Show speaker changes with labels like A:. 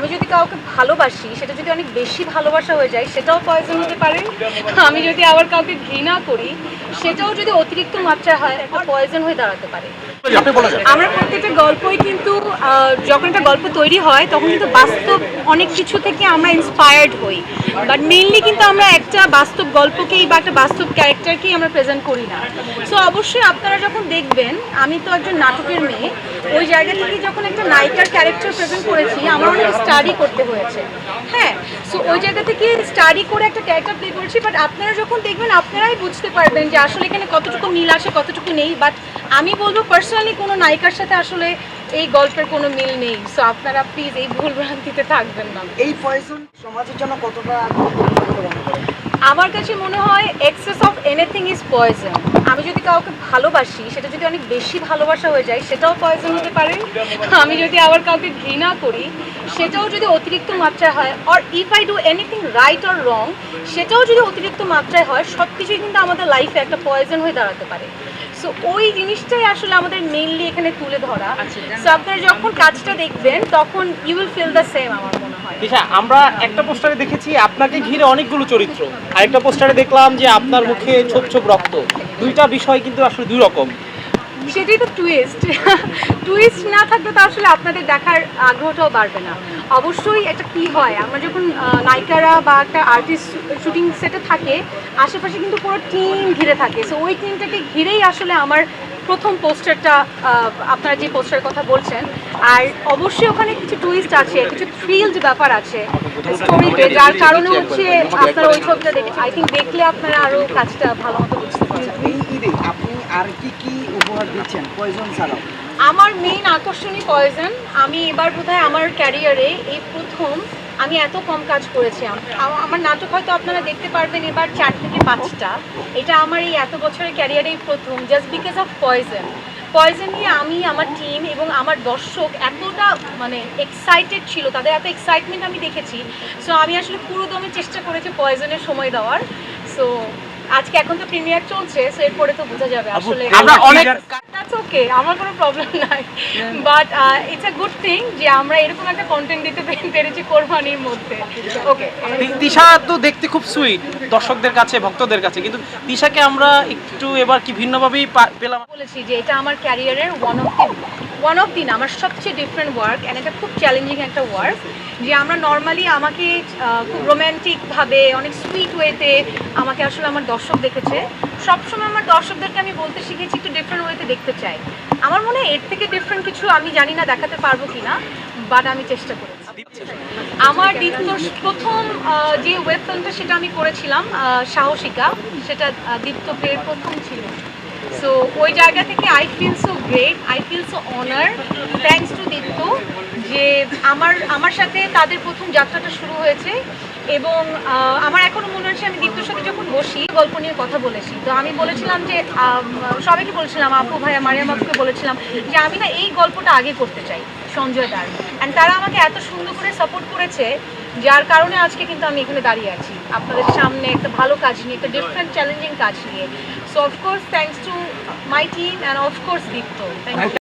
A: আমি যদি কাউকে ভালোবাসি সেটা যদি অনেক বেশি ভালোবাসা হয়ে যায় সেটাও পয়জন হতে পারে। আমি যদি আবার কাউকে ঘৃণা করি সেটাও যদি অতিরিক্ত মাত্রা হয় একটা পয়জন হয়ে দাঁড়াতে পারে। আমরা প্রত্যেকটা গল্পই কিন্তু যখন একটা গল্প তৈরি হয় তখন কিন্তু বাস্তব অনেক কিছু থেকে আমরা ইন্সপায়ার্ড হই। বাট মেইনলি কিন্তু আমরা একটা বাস্তব গল্পকেই বা একটা বাস্তব ক্যারেক্টারকেই আমরা প্রেজেন্ট করি না। সো অবশ্যই আপনারা যখন দেখবেন আমি তো একজন নাটকের মেয়ে ওই জায়গা থেকে যখন একটা নায়িকার ক্যারেক্টার প্রেজেন্ট করেছি আমার অনেক স্টাডি করতে হয়েছে। হ্যাঁ সো ওই জায়গা থেকে স্টাডি করে একটা ক্যারেক্টার প্লে করেছি বাট আপনারা যখন দেখবেন আপনারাই বুঝতে পারবেন যে আসলে এখানে কতটুকু মিল আসে কতটুকু নেই। বাট আমি বলব পার্সোনালি কোনো নায়িকার সাথে আসলে এই গল্পের কোনো মিল নেই। সো আপনারা প্লিজ এই ভুল ভ্রান্তিতে থাকবেন না।
B: এই পয়জন সমাজের জন্য কতটা?
A: আমার কাছে মনে হয় excess of anything is poison আমি যদি কাউকে ভালোবাসি সেটা যদি অনেক বেশি ভালোবাসা হয়ে যায় সেটাও পয়জন হতে পারে। আমি যদি আবার কাউকে ঘৃণা করি সেটাও যদি অতিরিক্ত মাত্রায় হয় or if I do anything right or wrong সেটাও যদি অতিরিক্ত মাত্রায় হয় সব কিছুই কিন্তু আমাদের লাইফে একটা পয়জন হয়ে দাঁড়াতে পারে। সো ওই জিনিসটাই আসলে আমাদের মেইনলি এখানে তুলে ধরা। সো আপনারা যখন কাজটা দেখবেন তখন you will feel the same আমার মনে হয়।
C: আমরা একটা পোস্টারে দেখেছি আপনাকে ঘিরে অনেকগুলো চরিত্র। আরেকটা পোস্টারে দেখলাম যে আপনার মুখে ছোপ ছোপ রক্ত। দুইটা বিষয় কিন্তু আসলে দুই রকম।
A: সেটাই তো টুইস্ট টুইস্ট না থাকলে তো আসলে আপনাদের দেখার আগ্রহটাও বাড়বে না। অবশ্যই এটা কি হয়, আমরা যখন নায়িকারা বা একটা আর্টিস্ট শুটিং সেটে থাকে, আশেপাশে কিন্তু পুরো টিম ঘিরে থাকে। সো ওই টিমটাকে ঘিরেই আসলে আমার প্রথম পোস্টারটা আপনারা যে পোস্টারের কথা বলছেন। আর অবশ্যই ওখানে কিছু টুইস্ট আছে, কিছু থ্রিলড ব্যাপার আছে স্টোরিতে যার কারণে হচ্ছে আপনারা ওই ছবিটা দেখে আই থিঙ্ক দেখলে আপনারা আরও কাজটা ভালো মতো বুঝতে
B: ঈদে আপনি আর কি কি উপহার
A: আমার মেইন আকর্ষণই পয়জন আমি এবার বোধহয় আমার ক্যারিয়ারে এই প্রথম আমি এত কম কাজ করেছি। আমার নাটক হয়তো আপনারা দেখতে পারবেন এবার চার থেকে পাঁচটা। এটা আমার এই এত বছরের ক্যারিয়ারেই প্রথম just because of poison poison নিয়ে আমি, আমার টিম এবং আমার দর্শক এতটা মানে এক্সাইটেড ছিল, তাদের এত এক্সাইটমেন্ট আমি দেখেছি। সো আমি আসলে পুরো দমে চেষ্টা করেছি পয়জনের সময় দেওয়ার। সো আজকে এখন তো প্রিমিয়ার চলছে সো এরপরে তো বোঝা যাবে আসলে
C: আমরা অনেক
A: দ্যাটস ওকে আমার কোনো প্রবলেম নাই। But it's a good thing যে আমরা এরকম একটা কন্টেন্ট দিতে পেরেছি কোরবানির মধ্যে। ওকে
C: তিশা তো দেখতে খুব সুইট দর্শকদের কাছে ভক্তদের কাছে। কিন্তু তিশাকে আমরা একটু এবার কি ভিন্নভাবেই পেলাম?
A: বলেছি যে এটা আমার ক্যারিয়ারের one of the one of দিন আমার সবচেয়ে ডিফারেন্ট ওয়ার্ক অ্যান্ড এটা খুব চ্যালেঞ্জিং একটা ওয়ার্ক যে আমরা নর্মালি আমাকে খুব রোম্যান্টিকভাবে অনেক সুইট ওয়েতে আমাকে আসলে আমার দর্শক দেখেছে। সবসময় আমার দর্শকদেরকে আমি বলতে শিখেছি একটু ডিফারেন্ট ওয়েতে দেখতে চাই। আমার মনে হয় এর থেকে ডিফারেন্ট কিছু আমি জানি না দেখাতে পারব কি না বাট আমি চেষ্টা করেছি। আমার দীপ্তর প্রথম যে ওয়েব ফিল্মটা সেটা আমি করেছিলাম সাহসিকা সেটা আহ, দীপ্ত প্লের প্রথম ছিল। সো ওই জায়গা থেকে I feel so great I feel so honour thanks to Deepto. আমার আমার সাথে তাদের প্রথম যাত্রাটা শুরু হয়েছে এবং আমার এখনও মনে হচ্ছে আমি দীপ্তর সাথে যখন বসি, গল্প নিয়ে কথা বলেছি, তো আমি বলেছিলাম যে সবাইকে বলেছিলাম, আপু ভাইয়া মারিয়াম আপুকে বলেছিলাম যে, আমি না এই গল্পটা আগে করতে চাই, সঞ্জয় দার। অ্যান্ড তারা আমাকে এত সুন্দর করে সাপোর্ট করেছে, যার কারণে আজকে কিন্তু আমি এখানে দাঁড়িয়ে আছি, আপনাদের সামনে একটা ভালো কাজ নিয়ে, একটা ডিফারেন্ট চ্যালেঞ্জিং কাজ নিয়ে। So of course thanks to my team and of course Deepto thank you